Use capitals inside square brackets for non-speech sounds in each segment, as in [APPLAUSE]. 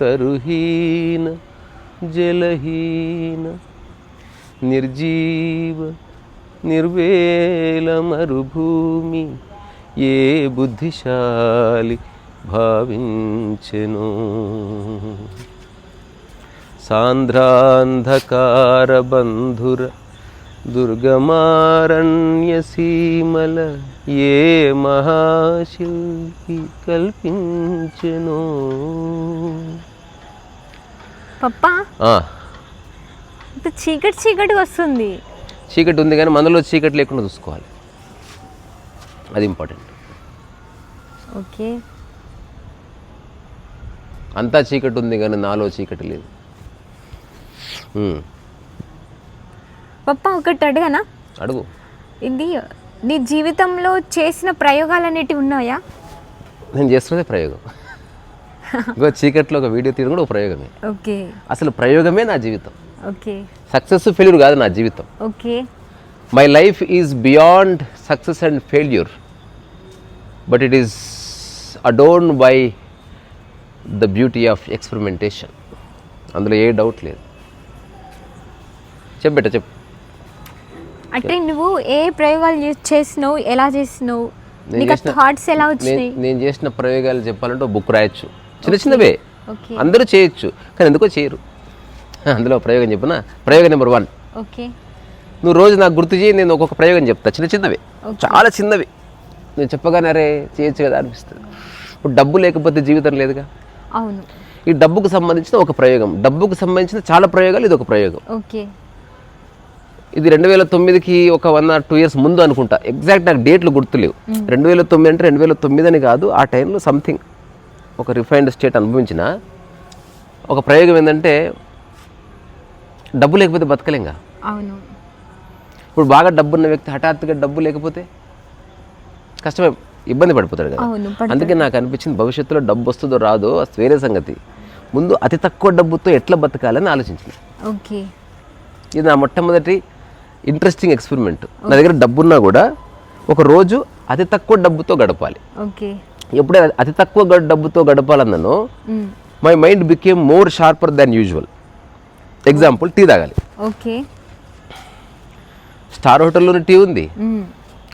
తరుహీన జలహీన నిర్జీవ నిర్వేల మరుభూమి ఏ బుద్ధిశాలి భావించెను. సాంధ్రాంధకార బంధుర దుర్గమారణ్య సీమల ఏ మహాశిల్పి కల్పించెను? పప్పా? చీకటి చీకటి వస్తుంది. చీకటి ఉంది కానీ మనలో చీకటి లేకుండా చూసుకోవాలి. అది ఇంపార్టెంట్. ఓకే. అంతా చీకటి ఉంది కానీ నాలో చీకటి లేదు. పప్పా ఒకటి అడగనా? అడుగు. ఇది నీ జీవితంలో చేసిన ప్రయోగాలు అనేటివి ఉన్నాయా? నేను చేస్తున్నదే ప్రయోగం. ఇంకో చీకట్లో ఒక వీడియో తీయడం కూడా ఒక ప్రయోగమే. ఓకే. అసలు ప్రయోగమే నా జీవితం. ఓకే. సక్సెస్ ఫెయిల్యూర్ కాదు నా జీవితం. Okay. My life is beyond success and failure but it is adorned by the beauty of experimentation అందులో ఏ డౌట్ లేదు. చెప్పు బెట్ట చెప్పు. అంటే నువ్వు ఏ ప్రయోగాలు చేసినావు ఎలా చేసినావు? నీకు థాట్స్ ఎలా వచ్చినాయి? నేను చేసిన ప్రయోగాలు చెప్పాలంటే బుక్ రాయొచ్చు. చిన్న చిన్నవే. అందరూ చేయొచ్చు కానీ ఎందుకో చేయరు. అందులో ప్రయోగం చెప్పిన? ప్రయోగం నెంబర్ వన్. ఓకే. నువ్వు రోజు నాకు గుర్తు చేయి నేను ఒక్కొక్క ప్రయోగం చెప్తా. చిన్న చిన్నవి. చాలా చిన్నవి. నేను చెప్పగానే అరే చేయొచ్చు కదా అనిపిస్తుంది. ఇప్పుడు డబ్బు లేకపోతే జీవితం లేదుగా. అవును. ఈ డబ్బుకు సంబంధించిన ఒక ప్రయోగం. డబ్బుకు సంబంధించిన చాలా ప్రయోగాలు ఇది ఒక ప్రయోగం. ఓకే. ఇది రెండు వేల తొమ్మిదికి ఒక వన్ ఆర్ టూ ఇయర్స్ ముందు అనుకుంటా. ఎగ్జాక్ట్ నాకు డేట్లు గుర్తులేవు. రెండు వేల తొమ్మిది అంటే రెండు వేల తొమ్మిది అని కాదు ఆ టైంలో సంథింగ్ ఒక రిఫైన్డ్ స్టేట్ అనుభవించిన. ఒక ప్రయోగం ఏంటంటే డబ్బు లేకపోతే బతకలేంగా? అవును. ఇప్పుడు బాగా డబ్బు ఉన్న వ్యక్తి హఠాత్తుగా డబ్బు లేకపోతే కష్టమే ఇబ్బంది పడిపోతాడు కదా. అందుకే నాకు అనిపించింది భవిష్యత్తులో డబ్బు వస్తుందో రాదో వేరే సంగతి. ముందు అతి తక్కువ డబ్బుతో ఎట్లా బతకాలని ఆలోచించింది ఓకే. ఇది నా మొట్టమొదటి ఇంట్రెస్టింగ్ ఎక్స్పెరిమెంట్ నా దగ్గర డబ్బున్నా కూడా ఒక రోజు అతి తక్కువ డబ్బుతో గడపాలి. ఓకే ఎప్పుడే అతి తక్కువ డబ్బుతో గడపాలన్నానో. My mind became more sharper than usual example tea తాగాలి. ఓకే స్టార్ హోటల్లోని టీ ఉంది.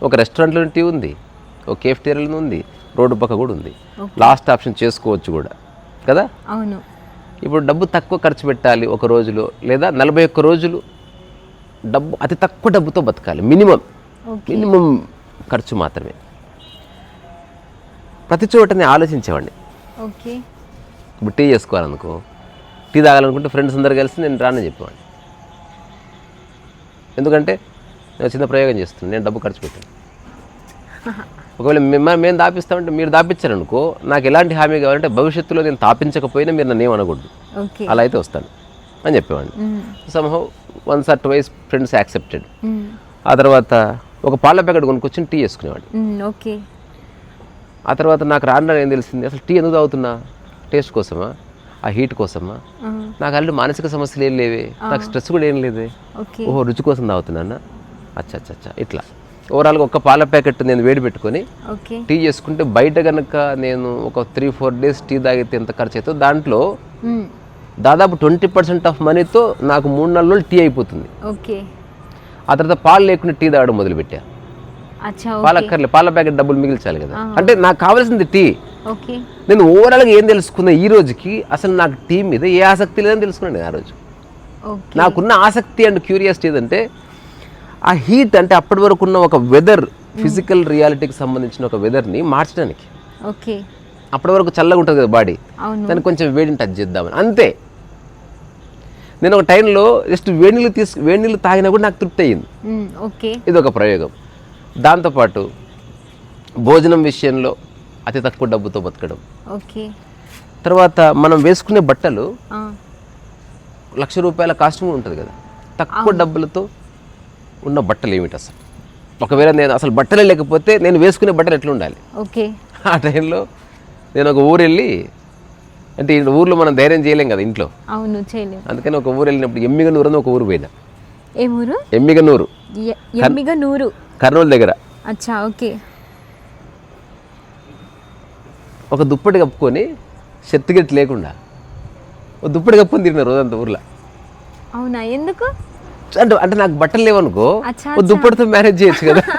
ఒక రెస్టారెంట్లోని టీ ఉంది. ఒక కేఫ్టేరియాలో ఉంది. రోడ్డు పక్క కూడా ఉంది. లాస్ట్ ఆప్షన్ చేసుకోవచ్చు కూడా. కదా? అవును. ఇప్పుడు డబ్బు తక్కువ ఖర్చు పెట్టాలి ఒక రోజులో లేదా నలభై ఒక్క రోజులు డబ్బు అతి తక్కువ డబ్బుతో బతకాలి. మినిమం. మినిమం ఖర్చు మాత్రమే. ప్రతి చోట నేను ఆలోచించేవాడిని. ఓకే. ఇప్పుడు టీ చేసుకోవాలనుకో టీ తాగాలనుకుంటే ఫ్రెండ్స్ అందరు కలిసి నేను రానని చెప్పేవాడిని. ఎందుకంటే నేను చిన్న ప్రయోగం చేస్తున్నాను నేను డబ్బు ఖర్చు పెట్టాను. ఒకవేళ మేము మేము దాపిస్తామంటే మీరు దాపించారనుకో నాకు ఎలాంటి హామీ కావాలంటే భవిష్యత్తులో నేను తాపించకపోయినా మీరు నన్ను ఏమనకూడదు. అలా అయితే వస్తాను అని చెప్పేవాడిని. మ్మ్. Once or twice friends accepted. ఆ తర్వాత ఒక పాల ప్యాకెట్ కొనుక్కొచ్చి టీ చేసుకునేవాడిని. మ్మ్. ఓకే. ఆ తర్వాత నాకు రాను ఏం తెలిసింది? అసలు టీ ఎందుకు తాగుతున్నా? టేస్ట్ కోసమా? ఆ హీట్ కోసమా? నాకు ఆల్రెడీ మానసిక సమస్యలు ఏం లేవే. నాకు స్ట్రెస్ కూడా ఏం లేదే. ఓహో రుచి కోసం తాగుతున్నానా అచ్చా అచ్చా అచ్చా ఇట్లా. ఓవరాల్గా ఒక పాల ప్యాకెట్ నేను వేడి పెట్టుకొని టీ చేసుకుంటే బయట కనుక నేను ఒక త్రీ ఫోర్ డేస్ టీ తాగితే ఎంత ఖర్చు అవుతుందో దాంట్లో. దాదాపు ట్వంటీ పర్సెంట్ ఆఫ్ మనీతో నాకు మూడు నాలుగు రోజులు టీ అయిపోతుంది. ఓకే. ఆ తర్వాత పాలు లేకుండా టీ తాగడం మొదలుపెట్టా. పాల అక్కర్లే పాల ప్యాకెట్ డబ్బులు మిగిల్చాలి కదా. అంటే నాకు కావాల్సింది టీ. ఓకే. నేను ఓవరాల్గా ఏం తెలుసుకున్నా ఈ రోజుకి అసలు నాకు టీ మీద ఏ ఆసక్తి లేదని తెలుసుకున్నాను నేను ఆ రోజు. నాకున్న ఆసక్తి అండ్ క్యూరియాసిటీ ఏదంటే ఆ హీట్ అంటే అప్పటి వరకు ఉన్న ఒక వెదర్ ఫిజికల్ రియాలిటీకి సంబంధించిన ఒక వెదర్ని మార్చడానికి. ఓకే. అప్పటి వరకు చల్లగా ఉంటుంది కదా బాడీ. దాన్ని కొంచెం వేడిని టచ్ చేద్దామని. అంతే. నేను ఒక టైంలో జస్ట్ వేడి నీళ్ళు తీసు వేడి నీళ్ళు తాగినా కూడా నాకు తృప్తి అయ్యింది. ఓకే. ఇది ఒక ప్రయోగం దాంతోపాటు భోజనం విషయంలో అతి తక్కువ డబ్బుతో బతకడం. ఓకే. తర్వాత మనం వేసుకునే బట్టలు లక్ష రూపాయల కాస్ట్యూమ్ ఉంటుంది కదా తక్కువ డబ్బులతో ఉన్న బట్టలు ఏమిటి అసలు? ఒకవేళ నేను అసలు బట్టలే లేకపోతే నేను వేసుకునే బట్టలు ఎట్లా ఉండాలి ఓకే. ఆ టైంలో నేను ఒక ఊరు వెళ్ళి అంటే ఊర్లో మనం ధైర్యం చేయలేం కదా ఇంట్లో. అవును చేయలేము అందుకని ఒక ఊరు వెళ్ళినప్పుడు ఎమ్మిగనూరు అని ఒక ఊరు పోయినా. ఏ ఊరు? ఎమ్మిగనూరు. ఎ- ఎమ్మిగా నూరు కర్నూలు దగ్గర. అచ్చా ఓకే. ఒక దుప్పటి కప్పుకొని షర్ట్ గిట్ లేకుండా ఓ దుప్పటి కప్పుని తిరిగిన రోజంతా ఊర్లో. అవునా ఎందుకు? అంటే అంటే నాకు బట్టలు లేవనుకో దుప్పటితో మేనేజ్ చేయొచ్చు కదా. [LAUGHS]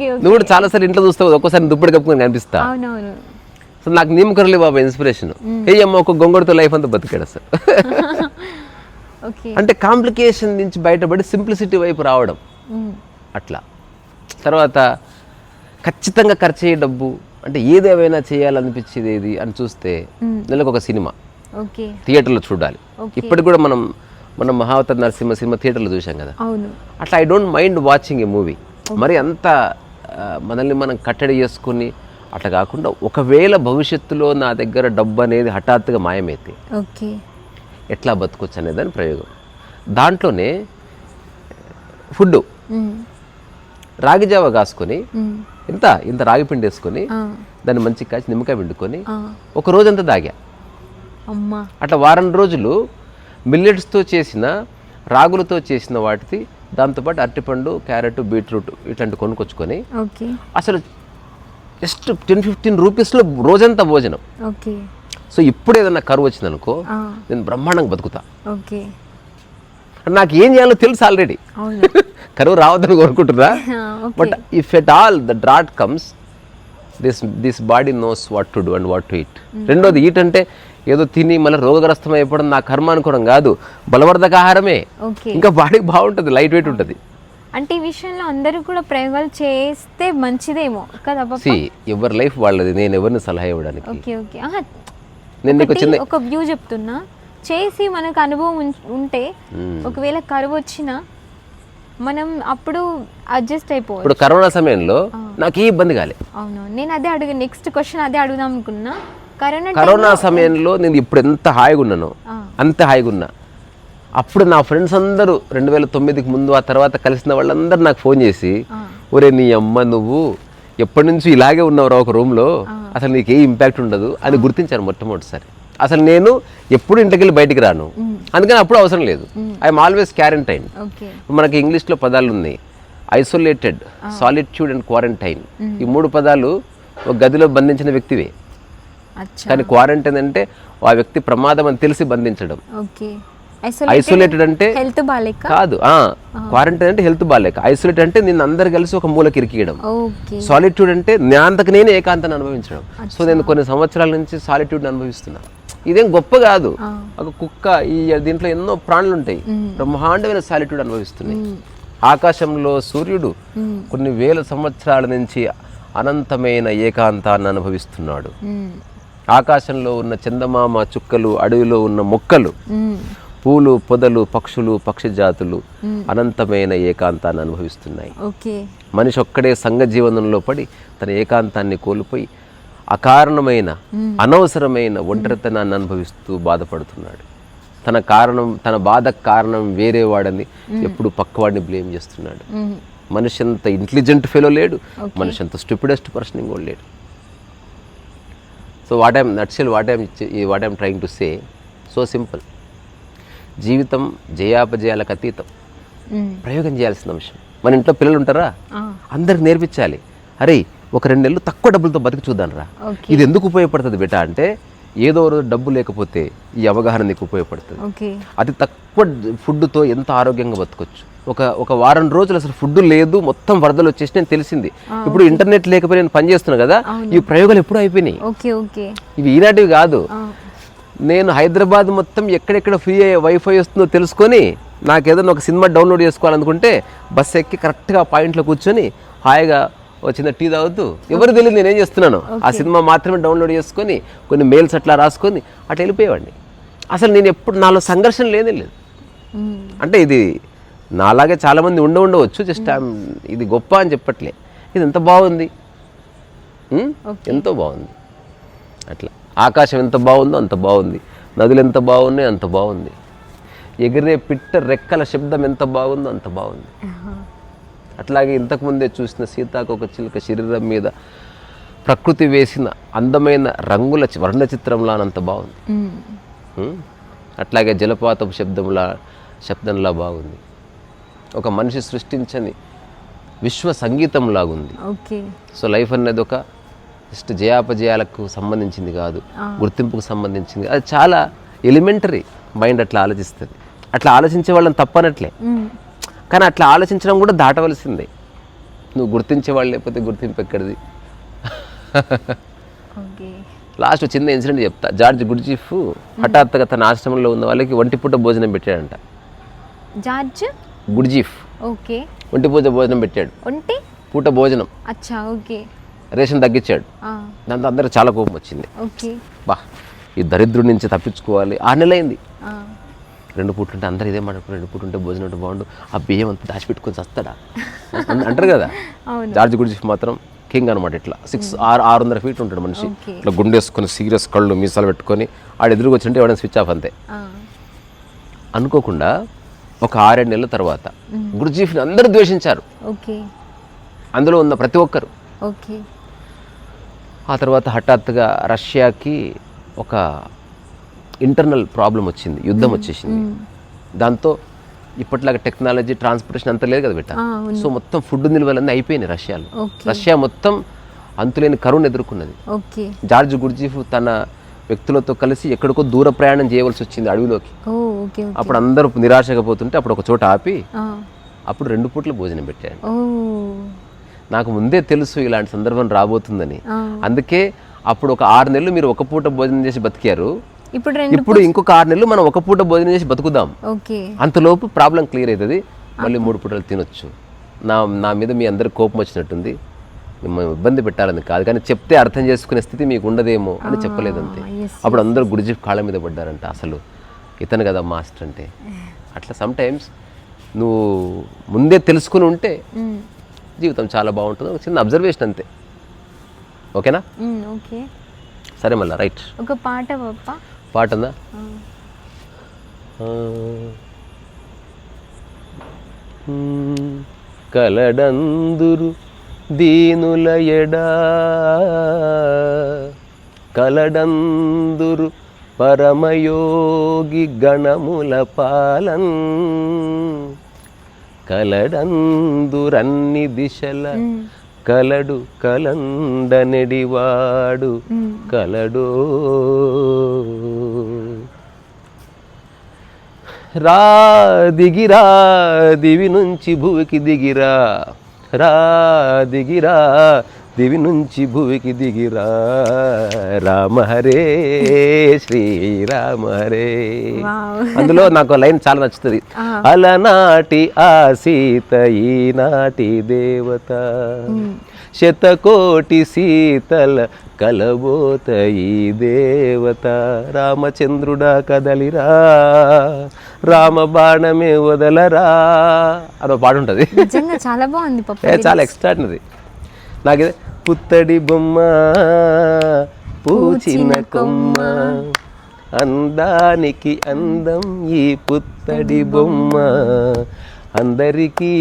నువ్వు కూడా చాలాసార్లు ఇంట్లో చూస్తావు ఒక్కోసారి దుప్పటి కప్పుకొని కనిపిస్తా. అవునవును. సో నాకు నిమ్మకరలే బాబా ఇన్స్పిరేషన్ ఏ అమ్మ ఒక గొంగడితో లైఫ్ అంతా బతికాడు అసలు. [LAUGHS] అంటే కాంప్లికేషన్ నుంచి బయటపడి సింప్లిసిటీ వైపు రావడం. అట్లా. తర్వాత ఖచ్చితంగా ఖర్చు అయ్యే డబ్బు అంటే ఏదేమైనా చేయాలనిపించేది ఏది అని చూస్తే నెలకు ఒక సినిమా. థియేటర్లో చూడాలి. ఇప్పటికి కూడా మనం మనం మహావతార్ నరసింహ సినిమా థియేటర్లో చూసాం కదా. అట్లా I don't mind watching a movie మరి అంత మనల్ని మనం కట్టడి చేసుకుని అట్లా కాకుండా ఒకవేళ భవిష్యత్తులో నా దగ్గర డబ్బు అనేది హఠాత్తుగా మాయమైతే ఓకే ఎట్లా బతకొచ్చు అనేదాని ప్రయోగం దాంట్లోనే ఫుడ్. రాగి జావ కాసుకొని. ఇంత ఇంత రాగి పిండి వేసుకొని. దాన్ని మంచి కాచి నిమ్మకాయ పిండుకొని. ఒక రోజంతా తాగా అమ్మా అట్లా వారం రోజులు మిల్లెట్స్తో చేసిన రాగులతో చేసిన వాటిది దాంతోపాటు అరటిపండు క్యారెట్ బీట్రూట్ ఇట్లాంటి కొనుక్కొచ్చుకొని అసలు జస్ట్ టెన్ ఫిఫ్టీన్ రూపీస్లో రోజంతా భోజనం. ఓకే. సో ఇప్పుడు ఏదన్నా కరువు వచ్చిందనుకో. నేను బ్రహ్మాండంగా బతుకుతా. ఓకే. నాకు ఏం చేయాలో తెలుసు ఆల్రెడీ [LAUGHS] కరువు రావద్దని కోరుకుంటున్నా but if at all the drought comes this this body knows what to do and what to eat రెండోది ఈట్ అంటే ఏదో తిని మళ్ళీ రోగగ్రస్తం అయిపోవడం నా కర్మ అనుకోవడం కాదు. బలవర్ధక ఆహారమే. ఇంకా బాడీ బాగుంటుంది లైట్ వెయిట్ ఉంటుంది. అంటే ఈ విషయంలో అందరూ కూడా ప్రయోగాలు చేస్తే మంచిదేమో కదా ఎవరి లైఫ్ వాళ్ళది. నేను ఎవరిని సలహా ఇవ్వడానికి? Okay okay. నేను నీకు చిన్న ఒక వ్యూ చెప్తున్నా. చేసి మనకు అనుభవం ఉంటే ఒకవేళ కరువు వచ్చినా మనం అప్పుడు అడ్జస్ట్ అయిపోవచ్చు. ఇప్పుడు కరోనా సమయంలో నాకు ఏ ఇబ్బంది కాలే. అవును. నేను అదే అడుగు నెక్స్ట్ క్వశ్చన్ అదే అడుగుదాం అనుకున్నా. కరోనా కరోనా సమయంలో నేను ఇప్పుడు ఎంత హాయిగా ఉన్నానో. అంత హాయిగా ఉన్నా. అప్పుడు నా ఫ్రెండ్స్ అందరూ రెండు వేల తొమ్మిదికి ముందు ఆ తర్వాత కలిసిన వాళ్ళందరూ నాకు ఫోన్ చేసి ఒరే నీ అమ్మ నువ్వు ఎప్పటి నుంచి ఇలాగే ఉన్నావురా ఒక రూమ్లో అసలు నీకు ఏ ఇంపాక్ట్ ఉండదు అని గుర్తించాను మొట్టమొదటిసారి. అసలు నేను ఎప్పుడు ఇంటికి వెళ్ళి బయటికి రాను. అందుకని అప్పుడు అవసరం లేదు. I'm always quarantine okay. మనకి ఇంగ్లీష్లో పదాలు ఉన్నాయి. ఐసోలేటెడ్ సాలిట్యూడ్ అండ్ క్వారంటైన్ ఈ మూడు పదాలు ఒక గదిలో బంధించిన వ్యక్తివే. కానీ క్వారంటైన్ అంటే ఆ వ్యక్తి ప్రమాదం అని తెలిసి బంధించడం. ఐసోలేటెడ్ అంటే హెల్త్ బాగాలేక కాదు. క్వారంటైన్ అంటే హెల్త్ బాగాలేక ఐసోలేట్ అంటే నిన్ను అందరు కలిసి ఒక మూలకి ఇరికియడం ఓకే. సాలిట్యూడ్ అంటే నాంతకు నేను ఏకాంతాన్ని అనుభవించడం. సో నేను కొన్ని సంవత్సరాల నుంచి సాలిట్యూడ్ అనుభవిస్తున్నా. ఇదేం గొప్ప కాదు. ఒక కుక్క ఈ దీంట్లో ఎన్నో ప్రాణులు ఉంటాయి బ్రహ్మాండమైన సాలిట్యూడ్ అనుభవిస్తున్నాయి ఆకాశంలో సూర్యుడు కొన్ని వేల సంవత్సరాల నుంచి అనంతమైన ఏకాంతాన్ని అనుభవిస్తున్నాడు. ఆకాశంలో ఉన్న చందమామ చుక్కలు అడవిలో ఉన్న మొక్కలు. పూలు పొదలు పక్షులు పక్షి జాతులు అనంతమైన ఏకాంతాన్ని అనుభవిస్తున్నాయి. మనిషి ఒక్కడే సంఘ జీవనంలో పడి తన ఏకాంతాన్ని కోల్పోయి అకారణమైన అనవసరమైన ఒంటరితనాన్ని అనుభవిస్తూ బాధపడుతున్నాడు. తన కారణం తన బాధకు కారణం వేరే వాడని ఎప్పుడు పక్కవాడిని బ్లేమ్ చేస్తున్నాడు. మనిషి అంత ఇంటెలిజెంట్ ఫెలో లేడు. మనిషి అంత స్టూపిడెస్ట్ పర్సన్ ఇంకోటి లేడు. So what I'm nutshell what I'm what I'm trying to say so simple జీవితం జయాపజయాలకు అతీతం. ప్రయోగం చేయాల్సిన అంశం మన ఇంట్లో పిల్లలు ఉంటారా. అందరికి నేర్పించాలి. అరే ఒక రెండు నెలలు తక్కువ డబ్బులతో బతికి చూద్దాం రా ఇది ఎందుకు ఉపయోగపడుతుంది బేటా అంటే ఏదో రోజు డబ్బు లేకపోతే ఈ అవగాహన నీకు ఉపయోగపడుతుంది. అతి తక్కువ ఫుడ్తో ఎంత ఆరోగ్యంగా బతకొచ్చు? ఒక ఒక వారం రోజులు అసలు ఫుడ్ లేదు మొత్తం వరదలు వచ్చేసి నేను తెలిసింది. ఇప్పుడు ఇంటర్నెట్ లేకపోయి నేను పని చేస్తున్నా కదా ఈ ప్రయోగాలు ఎప్పుడు అయిపోయినాయి. ఇవి ఈనాటివి కాదు. నేను హైదరాబాద్ మొత్తం ఎక్కడెక్కడ ఫ్రీ వైఫై వస్తుందో తెలుసుకొని నాకు ఏదైనా ఒక సినిమా డౌన్లోడ్ చేసుకోవాలనుకుంటే బస్ ఎక్కి కరెక్ట్గా పాయింట్లో కూర్చొని హాయిగా చిన్న టీ తాగుతూ ఎవరు తెలియదు నేనేం చేస్తున్నాను. ఆ సినిమా మాత్రమే డౌన్లోడ్ చేసుకొని కొన్ని మెయిల్స్ అట్లా రాసుకొని అట్లా వెళ్ళిపోయేవాడిని. అసలు నేను ఎప్పుడు నాలో సంఘర్షణ లేదే లేదు. మ్మ్. అంటే ఇది నాలాగే చాలామంది ఉండ ఉండవచ్చు జస్ట్ ఇది గొప్ప అని చెప్పట్లే. ఇది ఎంత బాగుంది? ఉమ్? ఎంతో బాగుంది. అట్లా. ఆకాశం ఎంత బాగుందో అంత బాగుంది. నదులు ఎంత బాగున్నాయో అంత బాగుంది. ఎగిరే పిట్ట రెక్కల శబ్దం ఎంత బాగుందో అంత బాగుంది. అట్లాగే ఇంతకుముందే చూసిన సీతాకొక చిలుక శరీరం మీద ప్రకృతి వేసిన అందమైన రంగుల వర్ణ చిత్రంలానంత బాగుంది? అట్లాగే జలపాతపు శబ్దంలా శబ్దంలా బాగుంది. ఒక మనిషి సృష్టించని విశ్వ సంగీతం లాగుంది ఓకే. సో లైఫ్ అనేది ఒక జస్ట్ జయాపజయాలకు సంబంధించింది కాదు గుర్తింపుకు సంబంధించింది అది చాలా ఎలిమెంటరీ మైండ్ అట్లా ఆలోచిస్తుంది. అట్లా ఆలోచించే వాళ్ళని తప్పనట్లే. కానీ అట్లా ఆలోచించడం కూడా దాటవలసిందే. నువ్వు గుర్తించే వాళ్ళు లేకపోతే గుర్తింపు ఎక్కడిది? లాస్ట్ చిన్న ఇన్సిడెంట్ చెప్తా. జార్జ్ గుడ్జీఫ్ హఠాత్తుగా తన ఆశ్రమంలో ఉన్న వాళ్ళకి ఒంటి పూట భోజనం పెట్టాడంట. జార్జ్? Gurdjieff okay. ఒంటి పూట భోజనం పెట్టాడు. ఒంటి? పూట భోజనం. అచ్చా ఓకే. రేషన్ తగ్గించాడు. ఆ, దాంతో అందరికి చాలా కోపం వచ్చింది. బా ఈ దరిద్రుడి నుంచి తప్పించుకోవాలి. ఆరు నెలలైంది. ఆ, రెండు పూట్లు ఉంటే అందరు ఇదే మాట రెండు పూట ఉంటే భోజనం ఉంటే బాగుండు. ఆ బియ్యం అంతా దాచిపెట్టుకొని చస్తాడా? అన్- అంటారు కదా. జార్జ్ గుడ్జీఫ్ మాత్రం కింగ్ అనమాట ఇట్లా. సిక్స్ ఆరు ఆరు వందల ఫీట్ ఉంటాడు మనిషి. ఇట్లా గుండేసుకొని సీరియస్ కళ్ళు మీసాలు పెట్టుకొని ఆడు ఎదురుకు వచ్చింటే ఎవడైనా స్విచ్ ఆఫ్ అంతే. ఆ, అనుకోకుండా ఒక ఆరేడు నెలల తర్వాత గురుజీఫ్ని అందరూ ద్వేషించారు. ఓకే. అందులో ఉన్న ప్రతి ఒక్కరు. ఓకే. ఆ తర్వాత హఠాత్తుగా రష్యాకి ఒక ఇంటర్నల్ ప్రాబ్లం వచ్చింది యుద్ధం వచ్చేసింది. దాంతో ఇప్పట్లాగా టెక్నాలజీ ట్రాన్స్పోర్టేషన్ అంత లేదు కదా బిడ్డ. సో మొత్తం ఫుడ్ నిల్వలన్నీ అయిపోయినాయి రష్యాలో. రష్యా మొత్తం అంతులేని కరువును ఎదుర్కొన్నది. జార్జ్ గుర్జీఫ్ తన వ్యక్తులతో కలిసి ఎక్కడికో దూర ప్రయాణం చేయవలసి వచ్చింది అడవిలోకి. అప్పుడు అందరూ నిరాశగా పోతుంటే అప్పుడు ఒక చోట ఆపి అప్పుడు రెండు పూట్ల భోజనం పెట్టాడు నాకు ముందే తెలుసు ఇలాంటి సందర్భం రాబోతుందని. అందుకే అప్పుడు ఒక ఆరు నెలలు మీరు ఒక పూట భోజనం చేసి బతికారు. ఇప్పుడు ఇప్పుడు ఇంకొక ఆరు నెలలు మనం ఒక పూట భోజనం చేసి బతుకుదాం. అంతలోపు ప్రాబ్లం క్లియర్ అవుతుంది మళ్ళీ మూడు పూటలు తినొచ్చు. నా నా మీద మీ అందరికి కోపం వచ్చినట్టుంది. మిమ్మల్ని ఇబ్బంది పెట్టాలని కాదు. కానీ చెప్తే అర్థం చేసుకునే స్థితి మీకు ఉండదేమో అని చెప్పలేదంతే. అప్పుడు అందరూ గుడిజీ కాళ్ళ మీద పడ్డారంట అసలు. ఇతను కదా మాస్టర్ అంటే. అట్లా సమ్ టైమ్స్ నువ్వు ముందే తెలుసుకుని ఉంటే. జీవితం చాలా బాగుంటుంది. ఒక చిన్న అబ్జర్వేషన్ అంతే. ఓకేనా? ఓకే. సరే మళ్ళీ రైట్. ఒక పాట పాట ఉందా. కలడందురు దీనుల ఎడా? కలడందురు పరమయోగి గణముల పాలన్. కలడందురన్ని దిశల కలడు కలండనెడివాడు కలడో. రా దిగిరా దివి నుంచి భూమికి దిగిరా రా దిగిరా దివి నుంచి భూమికి దిగిరా. రామ హరే శ్రీరామ హరే. అందులో నాకు లైన్ చాలా నచ్చుతుంది. అలనాటి ఆ సీత ఈనాటి దేవత. శతకోటి సీతల కలబోత ఈ దేవత. రామచంద్రుడా కదలిరా. రామ బాణమే వదలరా. అదో పాట ఉంటుంది. చాలా బాగుంది చాలా ఎక్స్ట్రాడినరీ నాకు పుత్తడి బొమ్మ పూచిన కొమ్మ అందానికి అందం ఈ పుత్తడి బొమ్మ. అందరికీ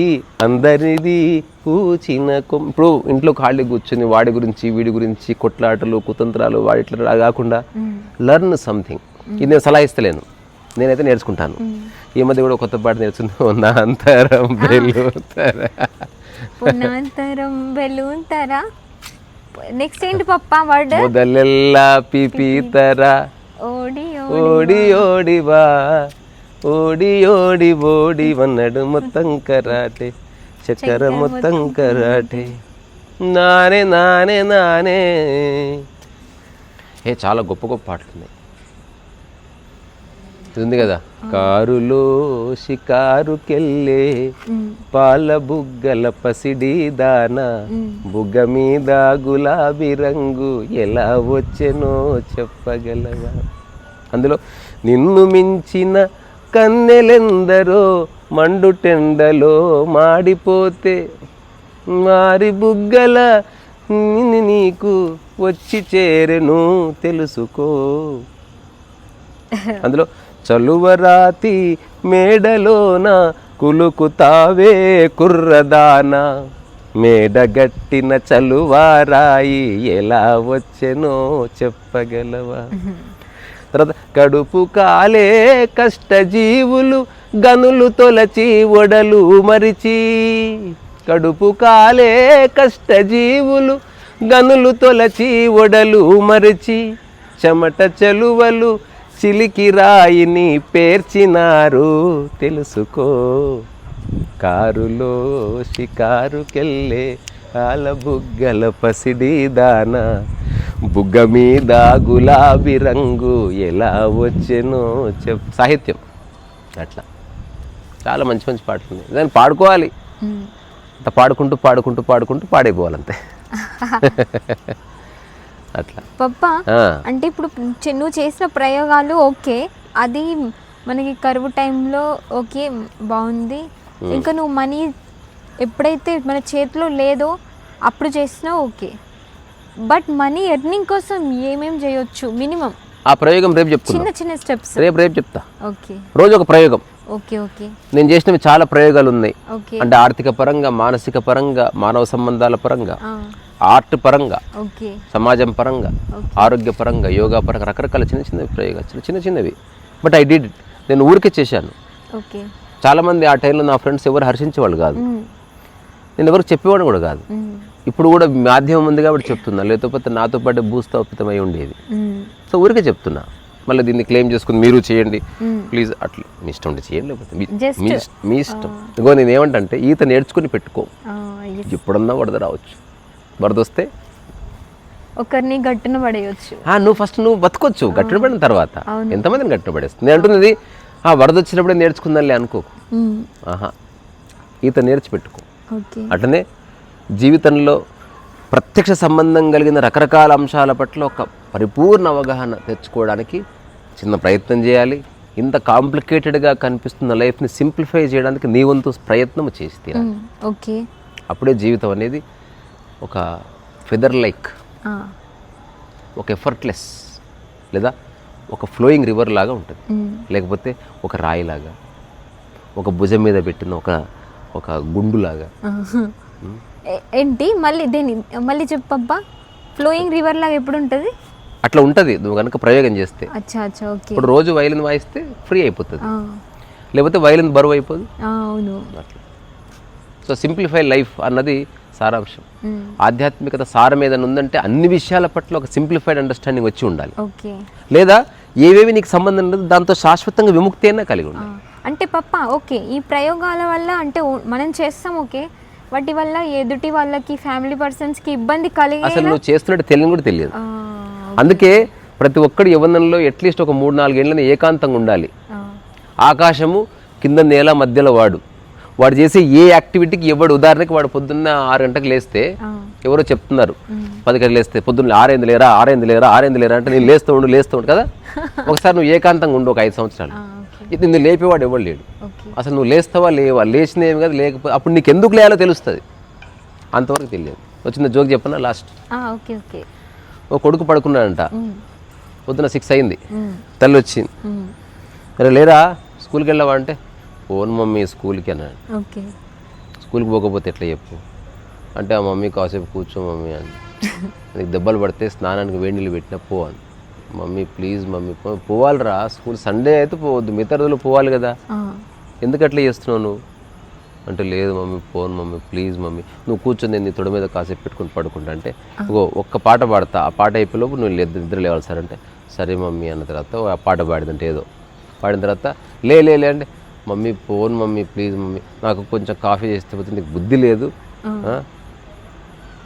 అందరిది పూచిన కొమ్మ. ఇప్పుడు ఇంట్లో ఖాళీ కూర్చొని వాడి గురించి వీడి గురించి కొట్లాటలు కుతంత్రాలు వాడి ఇట్లా అలా కాకుండా లర్న్ సంథింగ్. ఇది నేను సలహా ఇస్తలేను. నేనైతే నేర్చుకుంటాను. ఈ మధ్య కూడా కొత్త పాట నేర్చుకుంటూ నా అంతరం పునాంతరం బెలూంతరా నెక్స్ట్ ఏంటి పప్ప వర్డ్ మొదలెల్ల పిపీతర. ఓడి ఓడి ఓడి వా. ఓడి ఓడి ఓడి వన్నడు మొత్తం కరాటే. చక్కెర మొత్తం కరాటే. నానే నానే నానే. ఏ చాలా గొప్ప గొప్ప పాటలు ఉన్నాయి ఇది ఉంది కదా? కారులో షికారుకెళ్ళే పాల బుగ్గల పసిడి దాన బుగ్గ మీద గులాబీ రంగు ఎలా వచ్చెనో చెప్పగలవా? అందులో నిన్ను మించిన కన్నెలెందరో మండుటెండలో మాడిపోతే మారి బుగ్గల నీకు వచ్చి చేరెను తెలుసుకో. అందులో చలువరాతి మేడలోన కులుకుతావే కుర్రదాన. మేడగట్టిన చలువారాయి ఎలా వచ్చెనో చెప్పగలవా? తర్వాత కడుపు కాలే కష్టజీవులు గనులు తొలచి ఒడలు మరిచి. కడుపు కాలే కష్టజీవులు గనులు తొలచి ఒడలు మరిచి. చెమట చెలువలు చిలికి రాయిని పేర్చినారు తెలుసుకో. కారులో షికారుకెళ్ళే ఆల బుగ్గల పసిడి దాన బుగ్గ మీద గులాబీ రంగు ఎలా వచ్చెనో చెప్ సాహిత్యం. అట్లా. చాలా మంచి మంచి పాటలు ఉన్నాయి. దాన్ని పాడుకోవాలి. పాడుకుంటూ పాడుకుంటూ పాడుకుంటూ పాడైపోవాలంతే. [LAUGHS] అట్లా. పప్ప అంటే ఇప్పుడు నువ్వు చేసిన ప్రయోగాలు ఓకే అది మనకి కరువు టైంలో ఓకే బాగుంది. ఇంకా నువ్వు మనీ ఎప్పుడైతే మన చేతిలో లేదో అప్పుడు చేసినా ఓకే. బట్ మనీ ఎర్నింగ్ కోసం ఏమేం చేయొచ్చు మినిమం? ఆ ప్రయోగం రేపు చెప్తున్నా. చిన్న చిన్న స్టెప్స్. రేపు రేపు చెప్తా. ఓకే. రోజు ఒక ప్రయోగం. Okay okay. నేను చేసినవి చాలా ప్రయోగాలు ఉన్నాయి. అంటే ఆర్థిక పరంగా మానసిక పరంగా మానవ సంబంధాల పరంగా. ఆర్ట్ పరంగా సమాజం పరంగా. ఆరోగ్య పరంగా యోగా పరంగా రకరకాల చిన్న చిన్నవి ప్రయోగాలు చిన్న చిన్న చిన్నవి. బట్ ఐ డిడ్ నేను ఊరికే చేశాను. చాలామంది ఆ టైంలో నా ఫ్రెండ్స్ ఎవరు హర్షించేవాళ్ళు కాదు. నేను ఎవరికి చెప్పేవాడు కూడా కాదు. ఇప్పుడు కూడా మాధ్యమం ఉంది కాబట్టి చెప్తున్నా. లేకపోతే నాతో పాటు భూస్థాపితమై ఉండేది. సో ఊరికే చెప్తున్నా. మళ్ళీ దీన్ని క్లెయిమ్ చేసుకుని మీరు చేయండి. ప్లీజ్ అట్లా మీ ఇష్టం ఉంటే చేయండి లేకపోతే మీ- ఇష్ట- ఇగో నేను ఏమంటే ఈత నేర్చుకుని పెట్టుకో. ఎప్పుడన్నా వరద రావచ్చు. వరద వస్తే ఒకరిని గట్టున పడేయచ్చు. నువ్వు ఫస్ట్ నువ్వు బతకొచ్చు గట్టిన పడిన తర్వాత. ఎంతమందిని గట్టిన పడేస్తుంది నేను అంటున్నది ఆ వరద వచ్చినప్పుడే నేర్చుకుందాంలే అనుకోకు. ఆహా. ఈత నేర్చి పెట్టుకో ఓకే. అట్లనే జీవితంలో ప్రత్యక్ష సంబంధం కలిగిన రకరకాల అంశాల పట్ల ఒక పరిపూర్ణ అవగాహన తెచ్చుకోవడానికి చిన్న ప్రయత్నం చేయాలి. ఇంత కాంప్లికేటెడ్గా కనిపిస్తున్న లైఫ్ని సింప్లిఫై చేయడానికి నీ వంతు ప్రయత్నం చేసి. ఓకే. అప్పుడే జీవితం అనేది ఒక ఫెదర్ లైక్. ఒక ఎఫర్ట్లెస్ లేదా ఒక ఫ్లోయింగ్ రివర్ లాగా ఉంటుంది. లేకపోతే ఒక రాయిలాగా ఒక భుజం మీద పెట్టిన ఒక ఒక గుండులాగా ఏంటి? మళ్ళీ దేని మళ్ళీ చెప్పబ్బా. ఫ్లోయింగ్ రివర్ లాగా ఎప్పుడు ఉంటుంది? అట్లా ఉంటుంది. నువ్వు కనుక ప్రయోగం చేస్తే. ఇప్పుడు రోజు వైలిన్ వాయిస్తే ఫ్రీ అయిపోతుంది. లేకపోతే వైలిన్ బరువు అయిపోదు. అవును. సో సింప్లిఫై లైఫ్ అన్నది సారాంశం. ఆధ్యాత్మికత సారం ఏదైనా ఉందంటే అన్ని విషయాల పట్ల ఒక సింప్లిఫైడ్ అండర్స్టాండింగ్ వచ్చి ఉండాలి. ఓకే. లేదా ఏవేవి నీకు సంబంధం లేదు దాంతో శాశ్వతంగా విముక్తి అయినా కలిగి. ఉండాలి. అంటే పప్ప ఓకే ఈ ప్రయోగాల వల్ల అంటే మనం చేస్తాం ఓకే వాటి వల్ల ఎదుటి వాళ్ళకి ఫ్యామిలీ పర్సన్స్కి ఇబ్బంది కలిగే అసలు నువ్వు చేస్తున్నట్టు తెలియని కూడా తెలియదు. అందుకే ప్రతి ఒక్కడు యవ్వనంలో అట్లీస్ట్ ఒక మూడు నాలుగేళ్ళని ఏకాంతంగా ఉండాలి. ఆకాశము కింద నేల మధ్యలో వాడు. వాడు చేసే ఏ యాక్టివిటీకి ఎవడు ఉదాహరణకి వాడు పొద్దున్న ఆరు గంటలకు లేస్తే. ఎవరో చెప్తున్నారు. పది గంటలకు లేస్తే పొద్దున్న ఆరైంది లేరా ఆరైంది లేరా ఆరైంది లేరా అంటే నేను లేస్తూ ఉండు లేస్తూ ఉండు కదా? [LAUGHS] ఒకసారి నువ్వు ఏకాంతంగా ఉండు ఒక ఐదు సంవత్సరాలు. ఇది నిన్ను లేపేవాడు ఎవడు లేడు. అసలు నువ్వు లేస్తావా లేవా? లేచిన ఏమి కదా లేకపోతే అప్పుడు నీకు ఎందుకు లేయాలో తెలుస్తుంది. అంతవరకు తెలియదు. వచ్చిన జోక్ చెప్పనా లాస్ట్? Okay okay. ఓ కొడుకు పడుకున్నాడంట. పొద్దున సిక్స్ అయింది. తల్లి వచ్చింది. అరే లేరా? స్కూల్కి వెళ్ళావా? అంటే ఫోన్ మమ్మీ స్కూల్కి అన్నాడు ఓకే. స్కూల్కి పోకపోతే ఎట్లా చెప్పు? అంటే ఆ మమ్మీ కాసేపు కూర్చో మమ్మీ అని. నీకు దెబ్బలు పడితే స్నానానికి వేడి నీళ్ళు పెట్టినా పో అని. మమ్మీ ప్లీజ్ మమ్మీ పోవాలిరా. స్కూల్ సండే అయితే పోవద్దు. మిగతా రోజులు పోవాలి కదా. ఎందుకు అట్లా చేస్తున్నావు నువ్వు? అంటే లేదు మమ్మీ పోను మమ్మీ ప్లీజ్ మమ్మీ. నువ్వు కూర్చొని నేను నీ తొడ మీద కాసేపు పెట్టుకుని పడుకుంటా అంటే ఇగో ఒక్క పాట పాడతా. ఆ పాట అయిపోయేలోపు నువ్వు లేదు నిద్ర లేవాలి సార్ అంటే సరే మమ్మీ అన్న తర్వాత ఆ పాట పాడిందంటే ఏదో. పాడిన తర్వాత లే లే లే అంటే మమ్మీ పోను మమ్మీ ప్లీజ్ మమ్మీ. నాకు కొంచెం కాఫీ చేస్తే పోతే నీకు బుద్ధి లేదు?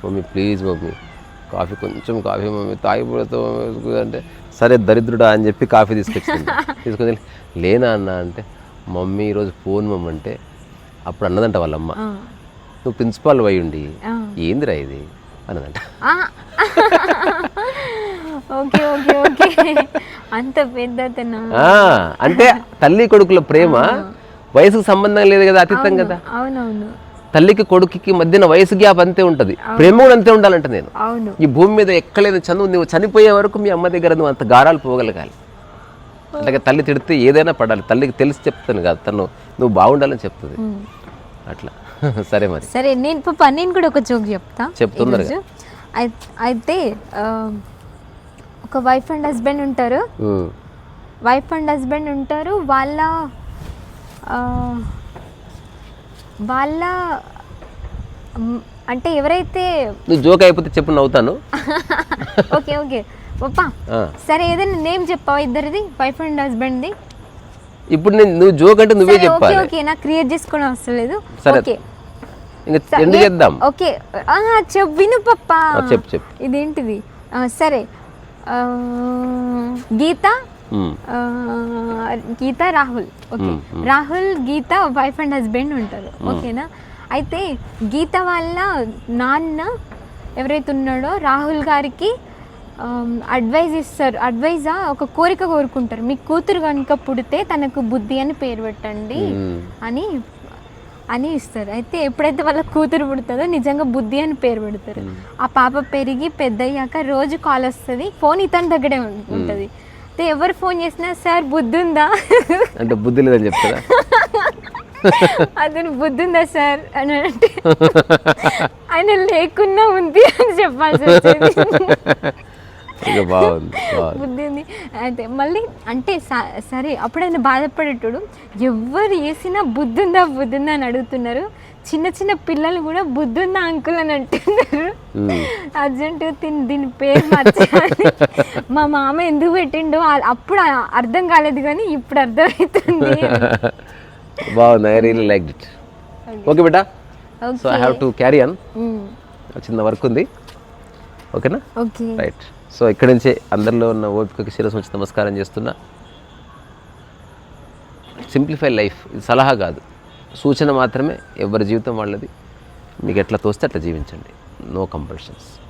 Mummy please mummy. కాఫీ కొంచెం కాఫీ మమ్మీ. తాగిపోతావు మమ్మీ. అంటే సరే దరిద్రుడా అని చెప్పి కాఫీ తీసుకొచ్చింది. [LAUGHS] తీసుకొని లేనా అన్న అంటే మమ్మీ ఈరోజు ఫోన్ మమ్మ అంటే అప్పుడు అన్నదంట వాళ్ళమ్మ. నువ్వు ప్రిన్సిపాల్ అయి ఉండి. ఏందిరా ఇది? అన్నదంట. Okay okay okay. అంత అంటే తల్లి కొడుకుల ప్రేమ వయసుకు సంబంధం లేదు కదా అతీతం కదా? అవునవును. తల్లికి కొడుకుకి మధ్యన వయసు గ్యాప్ అంతే ఉంటది. ప్రేమ కూడా అంతే ఉండాలంట నేను. ఈ భూమి మీద ఎక్కలేని చదువు నువ్వు చనిపోయే వరకు మీ అమ్మ దగ్గర నువ్వు అంత గారాలు పోగలగాలి. అలాగే తల్లి తిడితే ఏదైనా పడాలి. తల్లికి తెలిసి చెప్తాను కాదు తను నువ్వు బాగుండాలని చెప్తుంది. అట్లా. [LAUGHS] సరే మరి. సరే నేను పాప నేను కూడా ఒక జోక్ చెప్తా. అయి- అయితే ఒక వైఫ్ అండ్ హస్బెండ్ ఉంటారు. వైఫ్ అండ్ హస్బెండ్ ఉంటారు. వాళ్ళ వాళ్ళ అంటే ఎవరైతే నువ్వు జోక్ అయిపోతే చెప్పు నవ్వుతాను. ఓకే ఓకే పప్పా. సరే ఏదైనా నేమ్ చెప్పావా ఇద్దరిది? వైఫ్ అండ్ హస్బెండ్ది ఇప్పుడు నేను నువ్వు జోక్ అంటే నువ్వే చెప్పాలి. ఓకే నాకు క్రియేట్ చేసుకోవడం అవసరం లేదు. ఓకే ఇంకా చేద్దాం. ఓకే ఆ, చెప్పు విను పప్పా. చెప్పు, చెప్పు. ఇదేంటిది? సరే. Geeta Geeta Rahul okay. Rahul Geeta wife and husband ఉంటారు. ఓకేనా అయితే గీత వాళ్ళ నాన్న ఎవరైతే ఉన్నాడో రాహుల్ గారికి అడ్వైజ్ ఇస్తారు. అడ్వైజా ఒక కోరిక కోరుకుంటారు. మీ కూతురు కనుక పుడితే తనకు బుద్ధి అని పేరు పెట్టండి మ్మ్. అని అని ఇస్తారు. అయితే ఎప్పుడైతే వాళ్ళ కూతురు పుడుతుందో నిజంగా బుద్ధి అని పేరు పెడతారు. ఆ పాప పెరిగి పెద్దయ్యాక రోజు కాల్ వస్తుంది. ఫోన్ ఇతని దగ్గరే ఉంటుంది. అయితే ఎవరు ఫోన్ చేసినా సార్ బుద్ధి ఉందా అంటే బుద్ధి లేదని చెప్తారా? అతను బుద్ధి ఉందా సార్? అని అంటే ఆయన లేకున్నా ఉంది అని చెప్పాల్సి [LAUGHS] ఇక బాగుంది బాగుంది. బుద్ధి ఉంది. అయితే మళ్ళీ అంటే సరే అప్పుడు ఆయన బాధపడేటోడు ఎవరు వేసినా బుద్ధి ఉందా బుద్ధి ఉందా అని అడుగుతున్నారు. చిన్న చిన్న పిల్లలు కూడా బుద్ధి ఉందా అంకుల్ అని అంటున్నారు. అర్జెంట్ దీని దీని పేరు మార్చాలి. మా మామ ఎందుకు పెట్టిండో అప్పుడు అర్థం కాలేదు కానీ ఇప్పుడు అర్థమవుతుంది బాగుంది I really like it okay beta so I have to carry on చిన్న వర్క్ ఉంది. ఓకేనా ఓకే రైట్ సో ఇక్కడి నుంచే అందరిలో ఉన్న ఓపికకి శిరస్సు వచ్చి నమస్కారం చేస్తున్నా. సింప్లిఫై లైఫ్ ఇది సలహా కాదు. సూచన మాత్రమే ఎవరి జీవితం వాళ్ళది. మీకు ఎట్లా తోస్తే అట్లా జీవించండి. No compulsions